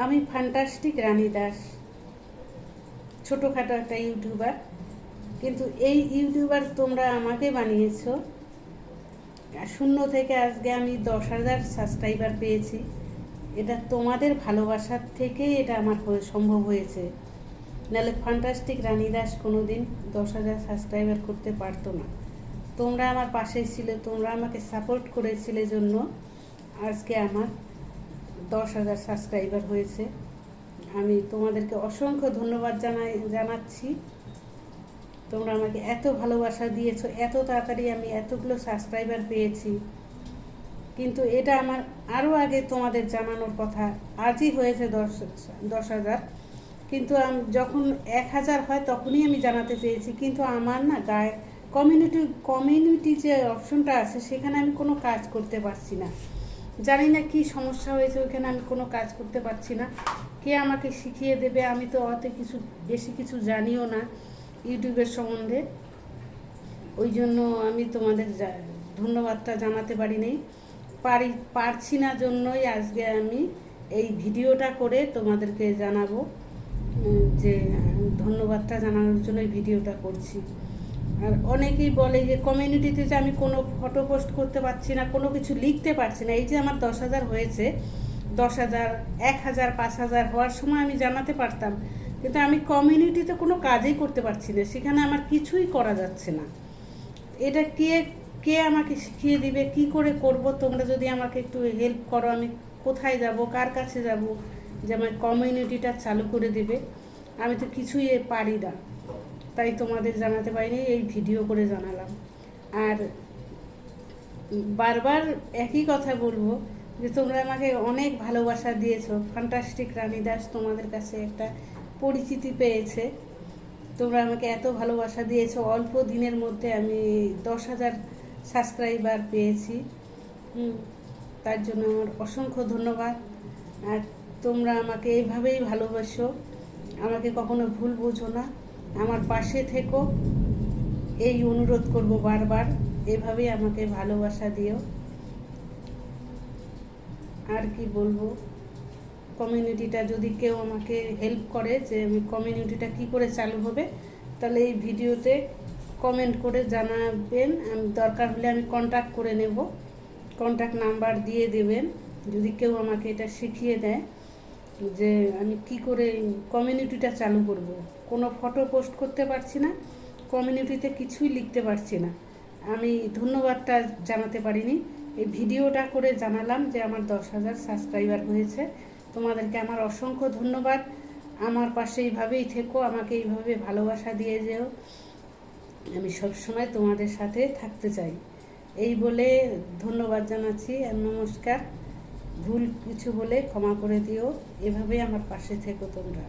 আমি ফ্যান্টাস্টিক রানী দাস। ছোটোখাটো একটা ইউটিউবার। কিন্তু এই ইউটিউবার তোমরা আমাকে বানিয়েছো। শূন্য থেকে আজকে আমি দশ হাজার সাবস্ক্রাইবার পেয়েছি। এটা তোমাদের ভালোবাসার থেকেই এটা আমার হয়ে, সম্ভব হয়েছে। নাহলে ফ্যান্টাস্টিক রানী দাস কোনো দিন দশ হাজার সাবস্ক্রাইবার করতে পারতো না। তোমরা আমার পাশে ছিলে, তোমরা আমাকে সাপোর্ট করেছিলে জন্য আজকে আমার দশ হাজার সাবস্ক্রাইবার হয়েছে। আমি তোমাদেরকে অসংখ্য ধন্যবাদ জানাই, জানাচ্ছি। তোমরা আমাকে এত ভালোবাসা দিয়েছ, এত তাড়াতাড়ি আমি এতগুলো সাবস্ক্রাইবার পেয়েছি। কিন্তু এটা আমার আরও আগে তোমাদের জানানোর কথা, আজই হয়েছে দশ দশ হাজার। কিন্তু যখন এক হাজার হয় তখনই আমি জানাতে চেয়েছি। কিন্তু আমার না গায়ে কমিউনিটি কমিউনিটি যে অপশনটা আছে, সেখানে আমি কোনো কাজ করতে পারছি না। জানি না কি সমস্যা হয়েছে, ওইখানে আমি কোনো কাজ করতে পারছি না। কে আমাকে শিখিয়ে দেবে? আমি তো অত কিছু, বেশি কিছু জানিও না ইউটিউবের সম্বন্ধে। ওই জন্য আমি তোমাদের ধন্যবাদটা জানাতে পারিনি। পারি, পারছি না জন্যই আজকে আমি এই ভিডিওটা করে তোমাদেরকে জানাব, যে, ধন্যবাদটা জানানোর জন্য এই ভিডিওটা করছি। আর অনেকেই বলে যে কমিউনিটিতে যে আমি কোনো ফটো পোস্ট করতে পারছি না, কোনো কিছু লিখতে পারছি না, এই যে আমার দশ হাজার হয়েছে, দশ হাজার, এক হাজার, পাঁচ হাজার হওয়ার সময় আমি জানাতে পারতাম, কিন্তু আমি কমিউনিটিতে কোনো কাজই করতে পারছি না, সেখানে আমার কিছুই করা যাচ্ছে না। এটা কে কে আমাকে শিখিয়ে দিবে, কি করে করব, তোমরা যদি আমাকে একটু হেল্প করো, আমি কোথায় যাব, কার কাছে যাব, যে আমার কমিউনিটিটা চালু করে দেবে, আমি তো কিছুই পারি না। তাই তোমাদের জানাতে পারিনি, এই ভিডিও করে জানালাম। আর বারবার একই কথা বলব যে তোমরা আমাকে অনেক ভালোবাসা দিয়েছ। ফ্যান্টাস্টিক রানী দাস তোমাদের কাছে একটা পরিচিতি পেয়েছে। তোমরা আমাকে এত ভালোবাসা দিয়েছ। অল্প দিনের মধ্যে আমি দশ হাজার সাবস্ক্রাইবার পেয়েছি। তার জন্য আমার অসংখ্য ধন্যবাদ। আর তোমরা আমাকে এইভাবেই ভালোবাসো। আমাকে কখনো ভুল বোঝো না। আমার পাশে থেকো। এই অনুরোধ করব বারবার। এভাবেই আমাকে ভালোবাসা দিও। আর কি বলব? কমিউনিটিটা যদি কেউ আমাকে হেল্প করে যে আমি কমিউনিটিটা কি করে চালু হবে, তাহলে এই ভিডিওতে কমেন্ট করে জানাবেন। আমি দরকার হলে আমি কন্ট্যাক্ট করে নেব। কন্ট্যাক্ট নাম্বার দিয়ে দেবেন। যদি কেউ আমাকে এটা শিখিয়ে দেয়। যে আমি কি করে কমিউনিটিটা চালু করব? কোনো ফটো পোস্ট করতে পারছি না কমিউনিটিতে কিছুই লিখতে পারছি না। আমি ধন্যবাদটা জানাতে পারিনি। এই ভিডিওটা করে জানালাম যে আমার দশ হাজার সাবস্ক্রাইবার হয়েছে। তোমাদেরকে আমার অসংখ্য ধন্যবাদ। আমার পাশে এইভাবেই থেকো, আমাকে এইভাবে ভালোবাসা দিয়ে যেও। আমি সবসময় তোমাদের সাথে থাকতে চাই। এই বলে ধন্যবাদ জানাচ্ছি নমস্কার। ভুল কিছু হলে ক্ষমা করে দিও। এভাবেই আমার পাশে থেকো তোমরা।